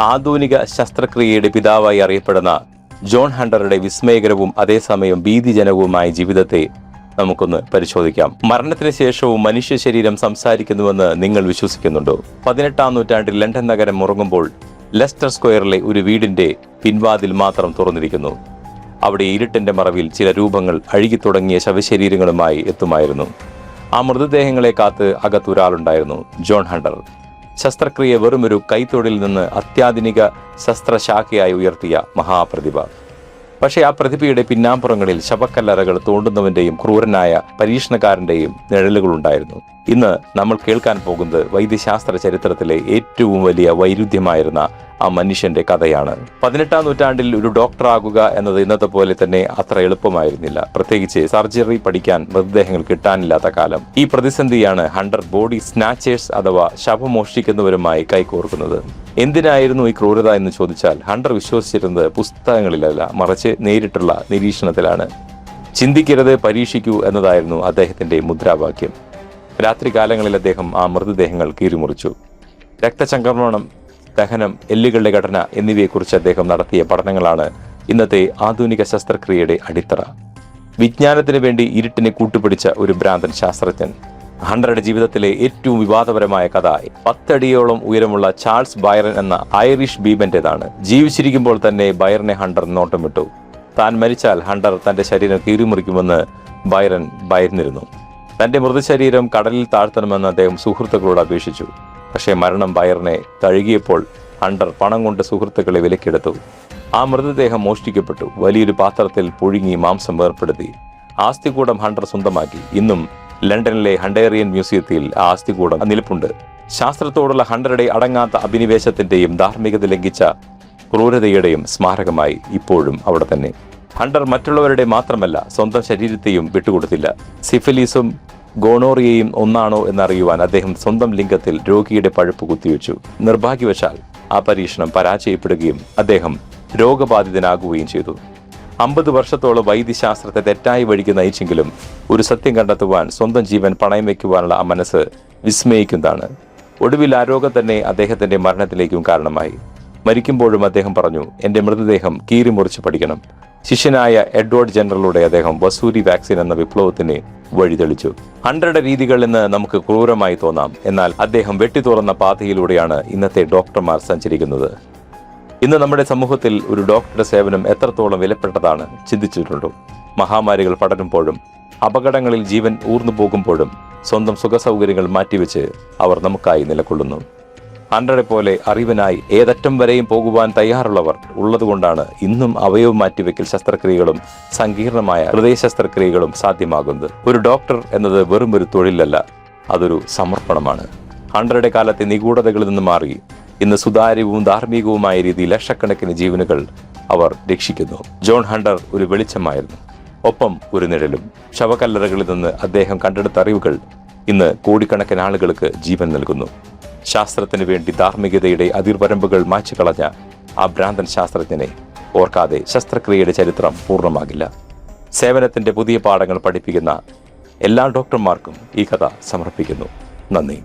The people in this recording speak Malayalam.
ആധുനിക ശസ്ത്രക്രിയയുടെ പിതാവായി അറിയപ്പെടുന്ന ജോൺ ഹണ്ടറുടെ വിസ്മയകരവും അതേസമയം ഭീതിജനകവുമായ ജീവിതത്തെ നമുക്കൊന്ന് പരിശോധിക്കാം. മരണത്തിന് ശേഷവും മനുഷ്യ ശരീരം സംസാരിക്കുന്നുവെന്ന് നിങ്ങൾ വിശ്വസിക്കുന്നുണ്ടോ? പതിനെട്ടാം നൂറ്റാണ്ടിൽ ലണ്ടൻ നഗരം ഉറങ്ങുമ്പോൾ ലെസ്റ്റർ സ്ക്വയറിലെ ഒരു വീടിന്റെ പിൻവാതിൽ മാത്രം തുറന്നിരിക്കുന്നു. അവിടെ ഇരുട്ടിന്റെ മറവിൽ ചില രൂപങ്ങൾ അഴുകിത്തുടങ്ങിയ ശവശരീരങ്ങളുമായി എത്തുമായിരുന്നു. ആ മൃതദേഹങ്ങളെ കാത്ത് അകത്തൊരാളുണ്ടായിരുന്നു ജോൺ ഹണ്ടർ. ശസ്ത്രക്രിയ വെറുമൊരു കൈത്തൊഴിൽ നിന്ന് അത്യാധുനിക ശസ്ത്രശാഖയായി ഉയർത്തിയ മഹാപ്രതിഭ. പക്ഷേ ആ പ്രതിഭയുടെ പിന്നാമ്പുറങ്ങളിൽ ശവക്കല്ലറകൾ തോണ്ടുന്നവന്റെയും ക്രൂരനായ പരീക്ഷണക്കാരന്റെയും നിഴലുകളുണ്ടായിരുന്നു. ഇന്ന് നമ്മൾ കേൾക്കാൻ പോകുന്നത് വൈദ്യശാസ്ത്ര ചരിത്രത്തിലെ ഏറ്റവും വലിയ വൈരുദ്ധ്യമായിരുന്ന ആ മനുഷ്യന്റെ കഥയാണ്. പതിനെട്ടാം നൂറ്റാണ്ടിൽ ഒരു ഡോക്ടർ ആകുക എന്നത് ഇന്നത്തെ പോലെ തന്നെ അത്ര എളുപ്പമായിരുന്നില്ല. പ്രത്യേകിച്ച് സർജറി പഠിക്കാൻ മൃതദേഹങ്ങൾ കിട്ടാനില്ലാത്ത കാലം. ഈ പ്രതിസന്ധിയാണ് ഹണ്ടർ ബോഡി സ്നാച്ചേഴ്സ് അഥവാ ശവമോഷ്ടിക്കുന്നവരുമായി കൈകോർക്കുന്നത്. എന്തിനായിരുന്നു ഈ ക്രൂരത എന്ന് ചോദിച്ചാൽ ഹണ്ടർ വിശ്വസിച്ചിരുന്നത് പുസ്തകങ്ങളിലല്ല മറിച്ച് നേരിട്ടുള്ള നിരീക്ഷണത്തിലാണ്. ചിന്തിക്കരുത് പരീക്ഷിക്കൂ എന്നതായിരുന്നു അദ്ദേഹത്തിന്റെ മുദ്രാവാക്യം. രാത്രികാലങ്ങളിൽ അദ്ദേഹം ആ മൃതദേഹങ്ങൾ കീറിമുറിച്ചു. രക്തചംക്രമണം ദഹനം എല്ലുകളുടെ ഘടന എന്നിവയെക്കുറിച്ച് അദ്ദേഹം നടത്തിയ പഠനങ്ങളാണ് ഇന്നത്തെ ആധുനിക ശസ്ത്രക്രിയയുടെ അടിത്തറ. വിജ്ഞാനത്തിന് വേണ്ടി ഇരുട്ടിനെ കൂട്ടുപിടിച്ച ഒരു ഭ്രാന്തൻ ശാസ്ത്രജ്ഞൻ. ഹണ്ടറുടെ ജീവിതത്തിലെ ഏറ്റവും വിവാദപരമായ കഥ പത്തടിയോളം ഉയരമുള്ള ചാൾസ് ബൈറൻ എന്ന ഐറിഷ് ഭീമന്റേതാണ്. ജീവിച്ചിരിക്കുമ്പോൾ തന്നെ ബൈറനെ ഹണ്ടർ നോട്ടമിട്ടു താൻ മരിച്ചാൽ ഹണ്ടർ തന്റെ ശരീരം കീറിമുറിക്കുമെന്ന് ബൈറൻ ഭയന്നിരുന്നു. തന്റെ മൃതശരീരം കടലിൽ താഴ്ത്തണമെന്ന് അദ്ദേഹം സുഹൃത്തുക്കളോട് അപേക്ഷിച്ചു. പക്ഷേ മരണം ബയറിനെ തഴുകിയപ്പോൾ അണ്ടർ പണം കൊണ്ട് സുഹൃത്തുക്കളെ വിലക്കെടുത്തു. ആ മൃതദേഹം മോഷ്ടിക്കപ്പെട്ടു. വലിയൊരു പാത്രത്തിൽ പുഴുങ്ങി മാംസം വേർപ്പെടുത്തി. ആസ്തികൂടം ഹണ്ടർ സ്വന്തമാക്കി. ഇന്നും ലണ്ടനിലെ ഹണ്ടേറിയൻ മ്യൂസിയത്തിൽ ആ ആസ്തികൂടം നിലപ്പുണ്ട്. ശാസ്ത്രത്തോടുള്ള ഹണ്ടറുടെ അടങ്ങാത്ത അഭിനിവേശത്തിന്റെയും ധാർമ്മികത ലംഘിച്ച ക്രൂരതയുടെയും സ്മാരകമായി ഇപ്പോഴും അവിടെ തന്നെ. ഹണ്ടർ മറ്റുള്ളവരുടെ മാത്രമല്ല സ്വന്തം ശരീരത്തെയും വിട്ടുകൊടുത്തില്ല. സിഫിലീസും ഗോണോറിയയും ഒന്നാണോ എന്നറിയുവാൻ അദ്ദേഹം സ്വന്തം ലിംഗത്തിൽ രോഗിയുടെ പഴുപ്പ് കുത്തിവെച്ചു. നിർഭാഗ്യവശാൽ ആ പരീക്ഷണം പരാജയപ്പെടുകയും അദ്ദേഹം രോഗബാധിതനാകുകയും ചെയ്തു. അമ്പത് വർഷത്തോളം വൈദ്യശാസ്ത്രത്തെ തെറ്റായി വഴിക്ക് നയിച്ചെങ്കിലും ഒരു സത്യം കണ്ടെത്തുവാൻ സ്വന്തം ജീവൻ പണയം വയ്ക്കുവാനുള്ള ആ മനസ്സ് വിസ്മയിക്കുന്നതാണ്. ഒടുവിൽ ആ രോഗം തന്നെ അദ്ദേഹത്തിന്റെ മരണത്തിലേക്കും കാരണമായി. മരിക്കുമ്പോഴും അദ്ദേഹം പറഞ്ഞു എന്റെ മൃതദേഹം കീറിമുറിച്ച് പഠിക്കണം. ശിഷ്യനായ എഡ്വേർഡ് ജനറലുടെ അദ്ദേഹം വസൂരി വാക്സിൻ എന്ന വിപ്ലവത്തിന് വഴിതെളിച്ചു. ഹൺഡ്രഡ് രീതികൾ എന്ന് നമുക്ക് ക്രൂരമായി തോന്നാം. എന്നാൽ അദ്ദേഹം വെട്ടി തുറന്ന പാതയിലൂടെയാണ് ഇന്നത്തെ ഡോക്ടർമാർ സഞ്ചരിക്കുന്നത്. ഇന്ന് നമ്മുടെ സമൂഹത്തിൽ ഒരു ഡോക്ടറുടെ സേവനം എത്രത്തോളം വിലപ്പെട്ടതാണ് ചിന്തിച്ചിട്ടുണ്ടോ. മഹാമാരികൾ പടരുമ്പോഴും അപകടങ്ങളിൽ ജീവൻ ഊർന്നു പോകുമ്പോഴും സ്വന്തം സുഖസൗകര്യങ്ങൾ മാറ്റിവെച്ച് അവർ നമുക്കായി നിലകൊള്ളുന്നു. ആൻഡ്രയെ പോലെ അറിവിനായി ഏതറ്റം വരെയും പോകുവാൻ തയ്യാറുള്ളവർ ഉള്ളതുകൊണ്ടാണ് ഇന്നും അവയവം മാറ്റിവെക്കൽ ശസ്ത്രക്രിയകളും സങ്കീർണമായ ഹൃദയ ശസ്ത്രക്രിയകളും സാധ്യമാകുന്നത്. ഒരു ഡോക്ടർ എന്നത് വെറും ഒരു തൊഴിലല്ല അതൊരു സമർപ്പണമാണ്. ഹൺഡ്രയുടെ കാലത്തെ നിഗൂഢതകളിൽ നിന്ന് മാറി ഇന്ന് സുതാര്യവും ധാർമ്മികവുമായ രീതിയിൽ ലക്ഷക്കണക്കിന് ജീവനുകൾ അവർ രക്ഷിക്കുന്നു. ജോൺ ഹണ്ടർ ഒരു വെളിച്ചമായിരുന്നു. ഒപ്പം ഒരു നിഴലും. ശവകല്ലറകളിൽ നിന്ന് അദ്ദേഹം കണ്ടെടുത്ത അറിവുകൾ ഇന്ന് കോടിക്കണക്കിന് ആളുകൾക്ക് ജീവൻ നൽകുന്നു. ശാസ്ത്രത്തിന് വേണ്ടി ധാർമ്മികതയുടെ അതിർവരമ്പുകൾ മായ്ച്ചുകളഞ്ഞ ആ ഭ്രാന്തൻ ശാസ്ത്രജ്ഞനെ ഓർക്കാതെ ശസ്ത്രക്രിയയുടെ ചരിത്രം പൂർണമാകില്ല. സേവനത്തിന്റെ പുതിയ പാഠങ്ങൾ പഠിപ്പിക്കുന്ന എല്ലാ ഡോക്ടർമാർക്കും ഈ കഥ സമർപ്പിക്കുന്നു. നന്ദി.